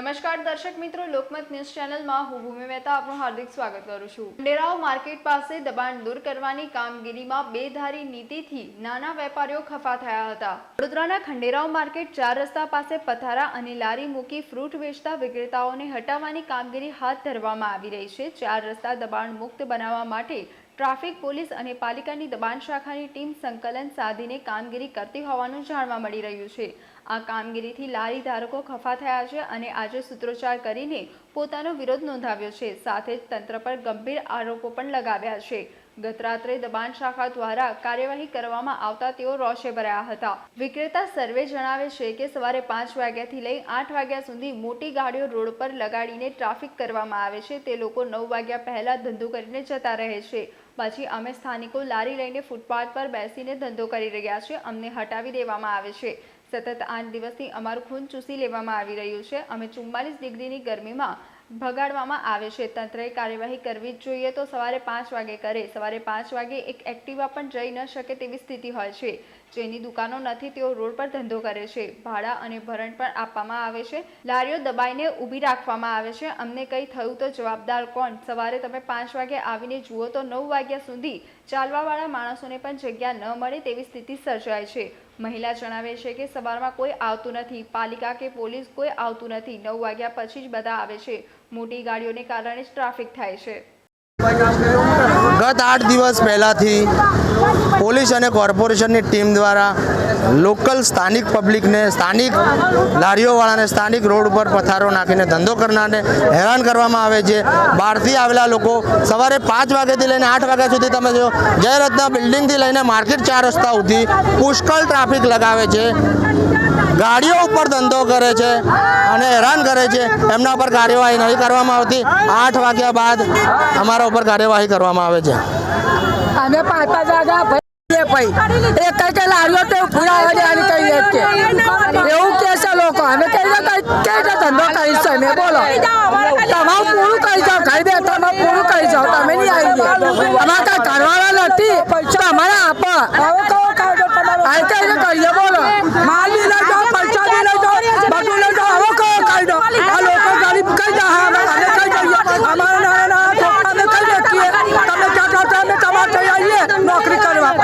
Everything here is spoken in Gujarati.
નમસ્કાર દર્શક મિત્રો, લોકમત ન્યૂઝ ચેનલમાં હું ભૂમિ મહેતા આપનું હાર્દિક સ્વાગત કરું છું. ખંડેરાવ માર્કેટ પાસે દબાણ દૂર કરવાની કામગીરીમાં બેધારી નીતિથી નાના વેપારીઓ ખફા થયા હતા. વડોદરાના ખંડેરાવ માર્કેટ ચાર રસ્તા પાસે પથારા અને લારી મૂકી ફ્રૂટ વેચતા વિક્રેતાઓને હટાવવાની કામગીરી હાથ ધરવામાં આવી રહી છે. ચાર રસ્તા દબાણ મુક્ત બનાવવા માટે ટ્રાફિક પોલીસ અને પાલિકાની દબાણ શાખાની ટીમ સંકલન સાધીને કામગીરી કરતી હોવાનું જાણવા મળી રહ્યું છે. આ કામગીરીથી લારી ધારકો ખફા થયા છે અને આજે સૂત્રોચ્ચાર કરીને પોતાનો વિરોધ નોંધાવ્યો છે. સાથે જ તંત્ર પર ગંભીર આરોપો પણ લગાવ્યા છે. ગત રાત્રે દબાણ શાખા દ્વારા કાર્યવાહી કરવામાં આવતા તેઓ રોષે ભરાયા હતા. વિક્રેતા સર્વે જણાવે છે કે સવારે પાંચ વાગ્યાથી લઈ આઠ વાગ્યા સુધી મોટી ગાડીઓ રોડ પર લગાડીને ટ્રાફિક કરવામાં આવે છે. તે લોકો નવ વાગ્યા પહેલા ધંધો કરીને જતા રહે છે. પછી અમે સ્થાનિકો લારી લઈને ફૂટપાથ પર બેસીને ધંધો કરી રહ્યા છે અમને હટાવી દેવામાં આવે છે. સતત આઠ દિવસથી અમારું ખૂન ચૂસી લેવામાં આવી રહ્યું છે. અમે ચુમ્માલીસ ડિગ્રીની ગરમીમાં ભગાડવામાં આવે છે. તંત્રએ કાર્યવાહી કરવી જ જોઈએ તો સવારે પાંચ વાગે કરે. સવારે પાંચ વાગે એક એક્ટિવા પણ જઈ ન શકે તેવી સ્થિતિ હોય છે. જેની દુકાનો નથી, તેઓ રોડ પર ધંધો કરે છે. ભાડા અને ભરણ પણ આપવામાં આવે છે. લારીઓ દબાઈને ઊભી રાખવામાં આવે છે. અમને કંઈ થયું તો જવાબદાર કોણ? સવારે તમે પાંચ વાગે આવીને જુઓ તો નવ વાગ્યા સુધી ચાલવાવાળા માણસોને પણ જગ્યા ન મળે તેવી સ્થિતિ સર્જાય છે. મહિલા જણાવે છે કે સવારમાં કોઈ આવતું નથી. પાલિકા કે પોલીસ કોઈ આવતું નથી. નવ વાગ્યા પછી જ બધા આવે છે. મોટી ગાડીઓને કારણે જ ટ્રાફિક થાય છે. ગત આઠ દિવસ પહેલાંથી પોલીસ અને કોર્પોરેશનની ટીમ દ્વારા લોકલ સ્થાનિક પબ્લિકને સ્થાનિક લારીઓવાળાને સ્થાનિક રોડ ઉપર પથારો નાખીને ધંધો કરનારને હેરાન કરવામાં આવે છે. બહારથી આવેલા લોકો સવારે પાંચ વાગ્યાથી લઈને આઠ વાગ્યા સુધી તમે જો જયરત્ન બિલ્ડિંગથી લઈને માર્કેટ ચાર રસ્તા સુધી પુષ્કળ ટ્રાફિક લગાવે છે. ગાડીઓ ઉપર ધંધો કરે છે. અને હેરાન કરે છે. એમના પર કાર્યવાહી નહીં કરવામાં આવતી. આઠ વાગ્યા બાદ અમારા ઉપર કાર્યવાહી કરવામાં આવે છે. અમે ભાઈ ભાઈ. એ કઈ કઈ લારીઓ તો કે. એવું કે છે લોકો. અમે કઈ કઈ કઈ ધંધો કરી છે. બોલો. તમારું પૂરું કરી જાઓ ખાઈ દે. તમે પૂરું કરી જાઓ. તમે નહીં આવી ગયા અમારે કઈ કરવાના નથી. પૈસા અમારે આપો. હવે કહો આ કઈ રીતે કરીએ બોલો માલ બી લઈ જાઓ પૈસા બી લઈ જાઓ બધું લઈ જાઓ હવે કહો કહી દો આ લોકો ગરીબ કઈ જા હા અમે અમે કઈ જઈએ અમારે નાના નાના છોકરા અમે કઈ દેખીએ તમે ક્યાં જાઓ છો અમે તમારે ત્યાં આવીએ નોકરી કરવા